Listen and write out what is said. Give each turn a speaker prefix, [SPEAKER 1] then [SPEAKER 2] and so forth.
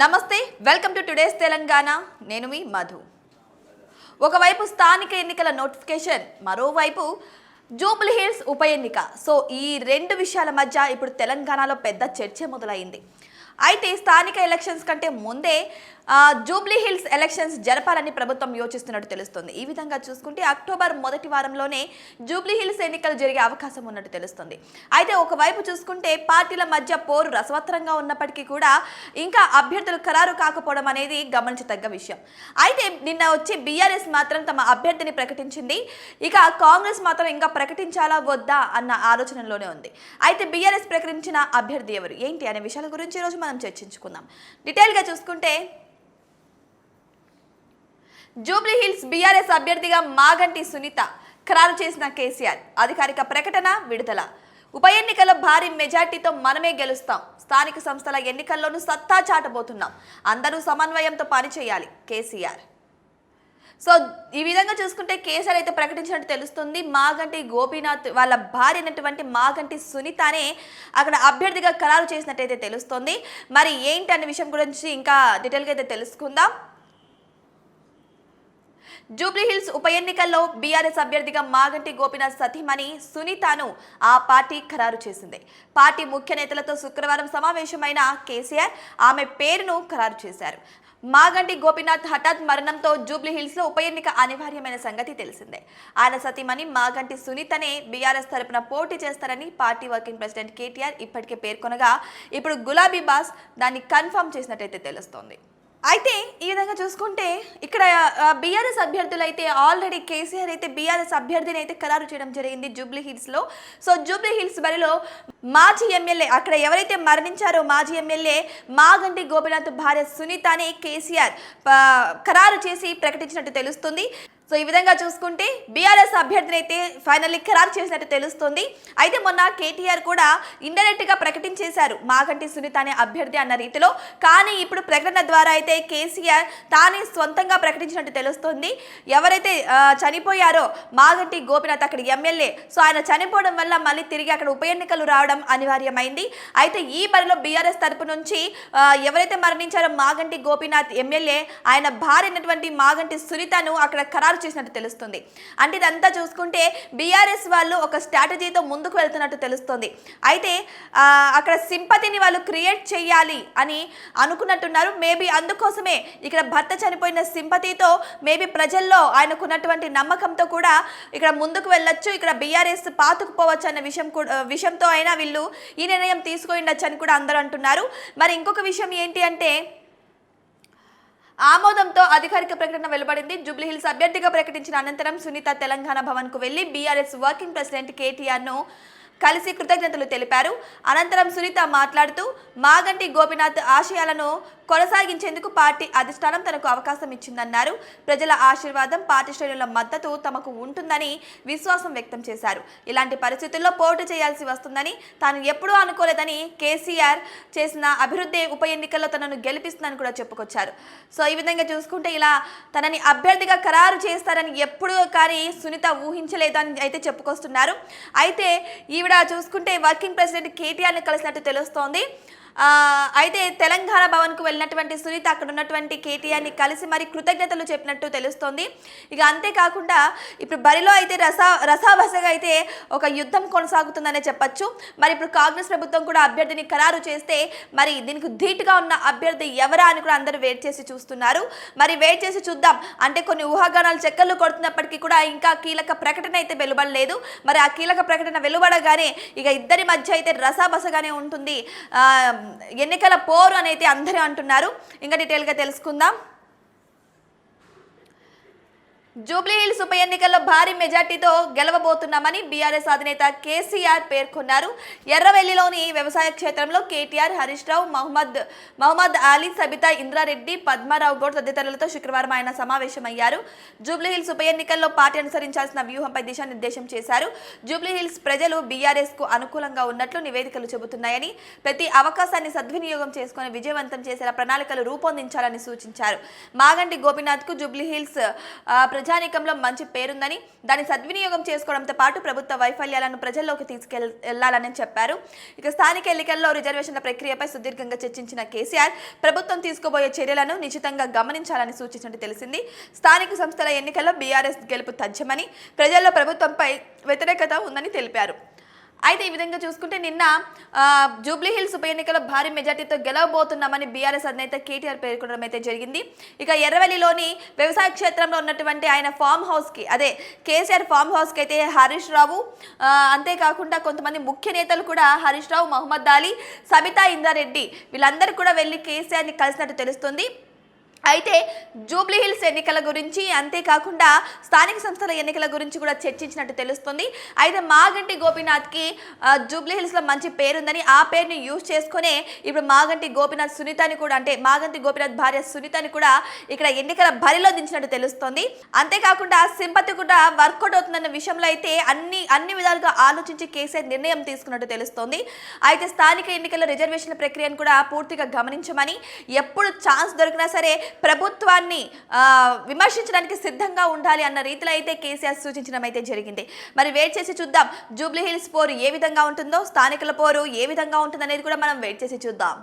[SPEAKER 1] నమస్తే welcome to today's Telangana. నేను మీ మధు. ఒకవైపు స్థానిక ఎన్నికల నోటిఫికేషన్ మరోవైపు జూబ్లీ హిల్స్ ఉప ఎన్నిక. సో ఈ రెండు విషయాల మధ్య ఇప్పుడు తెలంగాణలో పెద్ద చర్చ మొదలైంది. అయితే స్థానిక ఎలక్షన్స్ కంటే ముందే జూబ్లీ హిల్స్ ఎలక్షన్స్ జరపాలని ప్రభుత్వం యోచిస్తున్నట్టు తెలుస్తుంది. ఈ విధంగా చూసుకుంటే అక్టోబర్ మొదటి వారంలోనే జూబ్లీ హిల్స్ ఎన్నికలు జరిగే అవకాశం ఉన్నట్టు తెలుస్తుంది. అయితే ఒకవైపు చూసుకుంటే పార్టీల మధ్య పోరు రసవత్తరంగా ఉన్నప్పటికీ కూడా ఇంకా అభ్యర్థులు ఖరారు కాకపోవడం అనేది గమనించదగ్గ విషయం. అయితే నిన్న వచ్చి బీఆర్ఎస్ మాత్రం తమ అభ్యర్థిని ప్రకటించింది. ఇక కాంగ్రెస్ మాత్రం ఇంకా ప్రకటించాలా వద్దా అన్న ఆలోచనలోనే ఉంది. అయితే బీఆర్ఎస్ ప్రకటించిన అభ్యర్థి ఎవరు? ఏంటి? అనే విషయాల గురించి ఈరోజు మనం చర్చించుకుందాం. డీటెయిల్గా చూసుకుంటే జూబ్లీ హిల్స్ బీఆర్ఎస్ అభ్యర్థిగా మాగంటి సునీత ఖరారు చేసిన కేసీఆర్. అధికారిక ప్రకటన విడుదల. ఉప ఎన్నికల్లో భారీ మెజార్టీతో మనమే గెలుస్తాం. స్థానిక సంస్థల ఎన్నికల్లోనూ సత్తా చాటబోతున్నాం. అందరూ సమన్వయంతో పనిచేయాలి. కేసీఆర్ సో ఈ విధంగా చూసుకుంటే కేసీఆర్ అయితే ప్రకటించినట్టు తెలుస్తుంది. మాగంటి గోపీనాథ్ వాళ్ళ భార్య అయినటువంటి మాగంటి సునీతనే అక్కడ అభ్యర్థిగా ఖరారు చేసినట్టయితే తెలుస్తుంది. మరి ఏంటి అనే విషయం గురించి ఇంకా డీటెయిల్గా అయితే తెలుసుకుందాం. జూబ్లీహిల్స్ ఉప ఎన్నికల్లో బీఆర్ఎస్ అభ్యర్థిగా మాగంటి గోపీనాథ్ సతీమణి సునీతను ఆ పార్టీ ఖరారు చేసింది. పార్టీ ముఖ్య నేతలతో శుక్రవారం సమావేశమైన కేసీఆర్ ఆమె పేరును ఖరారు చేశారు. మాగంటి గోపినాథ్ హఠాత్ మరణంతో జూబ్లీహిల్స్లో ఉప ఎన్నిక అనివార్యమైన సంగతి తెలిసిందే. ఆయన సతీమణి మాగంటి సునీతనే బీఆర్ఎస్ తరపున పోటీ చేస్తారని పార్టీ వర్కింగ్ ప్రెసిడెంట్ కేటీఆర్ ఇప్పటికే పేర్కొనగా ఇప్పుడు గులాబీ బాస్ దాన్ని కన్ఫర్మ్ చేసినట్టయితే తెలుస్తోంది. అయితే ఈ విధంగా చూసుకుంటే ఇక్కడ బీఆర్ఎస్ అభ్యర్థులు అయితే ఆల్రెడీ కేసీఆర్ అయితే బీఆర్ఎస్ అభ్యర్థిని అయితే ఖరారు చేయడం జరిగింది జూబ్లీ హిల్స్లో. సో జూబ్లీ హిల్స్ బరిలో మాజీ ఎమ్మెల్యే అక్కడ ఎవరైతే మరణించారో మాజీ ఎమ్మెల్యే మాగంటి గోపినాథ్ భార్య సునీతని కేసీఆర్ ఖరారు చేసి ప్రకటించినట్టు తెలుస్తుంది. సో ఈ విధంగా చూసుకుంటే బీఆర్ఎస్ అభ్యర్థిని అయితే ఫైనల్లీ ఖరారు చేసినట్టు తెలుస్తుంది. అయితే మొన్న కేటీఆర్ కూడా ఇండైరెక్ట్గా ప్రకటించేశారు. మాగంటి సునీత అనే అభ్యర్థి అన్న రీతిలో. కానీ ఇప్పుడు ప్రకటన ద్వారా అయితే కేసీఆర్ తానే సొంతంగా ప్రకటించినట్టు తెలుస్తుంది. ఎవరైతే చనిపోయారో మాగంటి గోపినాథ్ అక్కడ ఎమ్మెల్యే. సో ఆయన చనిపోవడం వల్ల మళ్ళీ తిరిగి అక్కడ ఉప ఎన్నికలు రావడం అనివార్యమైంది. అయితే ఈ బరిలో బీఆర్ఎస్ తరపు నుంచి ఎవరైతే మరణించారో మాగంటి గోపినాథ్ ఎమ్మెల్యే ఆయన భార్య అయినటువంటి మాగంటి సునీతను అక్కడ ఖరారు చేసినట్టు తెలుస్తుంది. అంటే ఇదంతా చూసుకుంటే బీఆర్ఎస్ వాళ్ళు ఒక స్ట్రాటజీతో ముందుకు వెళ్తున్నట్టు తెలుస్తుంది. అయితే అక్కడ సింపతిని వాళ్ళు క్రియేట్ చేయాలి అని అనుకున్నట్టున్నారు. మేబీ అందుకోసమే ఇక్కడ భర్త చనిపోయిన సింపతితో మేబీ ప్రజల్లో ఆయనకున్నటువంటి నమ్మకంతో కూడా ఇక్కడ ముందుకు వెళ్ళొచ్చు ఇక్కడ బీఆర్ఎస్ పాతుకుపోవచ్చు అన్న విషయం కూడా విషయంతో అయినా వీళ్ళు ఈ నిర్ణయం తీసుకుండొచ్చు అని కూడా అందరూ అంటున్నారు. మరి ఇంకొక విషయం ఏంటి అంటే ఆమోదంతో అధికారిక ప్రకటన వెలువడింది. జూబ్లీహిల్స్ అభ్యర్థిగా ప్రకటించిన అనంతరం సునీత తెలంగాణ భవన్కు వెళ్ళి బీఆర్ఎస్ వర్కింగ్ ప్రెసిడెంట్ కేటీఆర్ను కలిసి కృతజ్ఞతలు తెలిపారు. అనంతరం సునీత మాట్లాడుతూ మాగంటి గోపినాథ్ ఆశయాలను కొనసాగించేందుకు పార్టీ అధిష్టానం తనకు అవకాశం ఇచ్చిందన్నారు. ప్రజల ఆశీర్వాదం పార్టీ శ్రేణుల మద్దతు తమకు ఉంటుందని విశ్వాసం వ్యక్తం చేశారు. ఇలాంటి పరిస్థితుల్లో పోటీ చేయాల్సి వస్తుందని తాను ఎప్పుడూ అనుకోలేదని కేసీఆర్ చేసిన అభివృద్ధి ఉప ఎన్నికల్లో తనను గెలిపిస్తుందని కూడా చెప్పుకొచ్చారు. సో ఈ విధంగా చూసుకుంటే ఇలా తనని అభ్యర్థిగా ఖరారు చేస్తారని ఎప్పుడూ కానీ సునీత ఊహించలేదని అయితే చెప్పుకొస్తున్నారు. అయితే ఈవిడ చూసుకుంటే వర్కింగ్ ప్రెసిడెంట్ కేటీఆర్ని కలిసినట్టు తెలుస్తోంది. అయితే తెలంగాణ భవన్కు వెళ్ళినటువంటి సునీత అక్కడ ఉన్నటువంటి కేటీఆర్ని కలిసి మరి కృతజ్ఞతలు చెప్పినట్టు తెలుస్తోంది. ఇక అంతేకాకుండా ఇప్పుడు బరిలో అయితే రసా రసాభసగా అయితే ఒక యుద్ధం కొనసాగుతుందనే చెప్పొచ్చు. మరి ఇప్పుడు కాంగ్రెస్ ప్రభుత్వం కూడా అభ్యర్థిని ఖరారు చేస్తే మరి దీనికి ధీటుగా ఉన్న అభ్యర్థి ఎవరా అని కూడా అందరూ వెయిట్ చేసి చూస్తున్నారు. మరి వెయిట్ చేసి చూద్దాం. అంటే కొన్ని ఊహాగానాలు చెక్కర్లు కొడుతున్నప్పటికీ కూడా ఇంకా కీలక ప్రకటన అయితే వెలువడలేదు. మరి ఆ కీలక ప్రకటన వెలువడగానే ఇక ఇద్దరి మధ్య అయితే రసాబసగానే ఉంటుంది. ఎన్నికల పోరు అనేది అందరూ అంటున్నారు. ఇంకా డీటెయిల్గా తెలుసుకుందాం. జూబ్లీహిల్స్ ఉప ఎన్నికల్లో భారీ మెజార్టీతో గెలవబోతున్నామని బీఆర్ఎస్ అధినేత కేసీఆర్ పేర్కొన్నారు. ఎర్రవెల్లిలోని వ్యవసాయ క్షేత్రంలో కేటీఆర్ హరీష్ రావు మహమ్మద్ మహమ్మద్ అలీ సబితా ఇంద్రారెడ్డి పద్మారావు గౌడ్ తదితరులతో శుక్రవారం ఆయన సమావేశమయ్యారు. జూబ్లీహిల్స్ ఉప ఎన్నికల్లో పార్టీ అనుసరించాల్సిన వ్యూహంపై దిశానిర్దేశం చేశారు. జూబ్లీహిల్స్ ప్రజలు బీఆర్ఎస్కు అనుకూలంగా ఉన్నట్లు నివేదికలు చెబుతున్నాయని ప్రతి అవకాశాన్ని సద్వినియోగం చేసుకుని విజయవంతం చేసేలా ప్రణాళికలు రూపొందించాలని సూచించారు. మాగంటి గోపినాథ్కు జూబ్లీహిల్స్ ప్రజానీకంలో మంచి పేరుందని దాన్ని సద్వినియోగం చేసుకోవడంతో పాటు ప్రభుత్వ వైఫల్యాలను ప్రజల్లోకి తీసుకెళ్ చెప్పారు. ఇక స్థానిక ఎన్నికల్లో రిజర్వేషన్ల ప్రక్రియపై సుదీర్ఘంగా చర్చించిన కేసీఆర్ ప్రభుత్వం తీసుకోబోయే చర్యలను నిశ్చితంగా గమనించాలని సూచించినట్టు తెలిసింది. స్థానిక సంస్థల ఎన్నికల్లో బీఆర్ఎస్ గెలుపు తథ్యమని ప్రజల్లో ప్రభుత్వంపై వ్యతిరేకత ఉందని తెలిపారు. అయితే ఈ విధంగా చూసుకుంటే నిన్న జూబ్లీహిల్స్ ఉప ఎన్నికలో భారీ మెజార్టీతో గెలవబోతున్నామని బీఆర్ఎస్ అధినేత కేటీఆర్ పేర్కొనడం అయితే జరిగింది. ఇక ఎర్రవెల్లిలోని వ్యవసాయ క్షేత్రంలో ఉన్నటువంటి ఆయన ఫామ్ హౌస్కి అదే కేసీఆర్ ఫామ్ హౌస్కి అయితే హరీష్ రావు అంతేకాకుండా కొంతమంది ముఖ్య నేతలు కూడా హరీష్ రావు మహమ్మద్ అలీ సబితా ఇందారెడ్డి వీళ్ళందరూ కూడా వెళ్ళి కేసీఆర్ని కలిసినట్టు తెలుస్తుంది. అయితే జూబ్లీహిల్స్ ఎన్నికల గురించి అంతేకాకుండా స్థానిక సంస్థల ఎన్నికల గురించి కూడా చర్చించినట్టు తెలుస్తుంది. అయితే మాగంటి గోపీనాథ్కి జూబ్లీహిల్స్లో మంచి పేరుందని ఆ పేరుని యూజ్ చేసుకునే ఇప్పుడు మాగంటి గోపీనాథ్ సునీతని కూడా అంటే మాగంటి గోపీనాథ్ భార్య సునీతని కూడా ఇక్కడ ఎన్నికల బరిలో దించినట్టు తెలుస్తుంది. అంతేకాకుండా సింపతి కూడా వర్కౌట్ అవుతుందన్న విషయంలో అయితే అన్ని అన్ని విధాలుగా ఆలోచించి కేసీఆర్ నిర్ణయం తీసుకున్నట్టు తెలుస్తోంది. అయితే స్థానిక ఎన్నికల రిజర్వేషన్ల ప్రక్రియను కూడా పూర్తిగా గమనించమని ఎప్పుడు ఛాన్స్ దొరికినా సరే ప్రభుత్వాన్ని విమర్శించడానికి సిద్ధంగా ఉండాలి అన్న రీతిలో అయితే కేసీఆర్ సూచించడం అయితే జరిగింది. మరి వెయిట్ చేసి చూద్దాం. జూబ్లీహిల్స్ పోరు ఏ విధంగా ఉంటుందో స్థానికుల పోరు ఏ విధంగా ఉంటుందనేది కూడా మనం వెయిట్ చేసి చూద్దాం.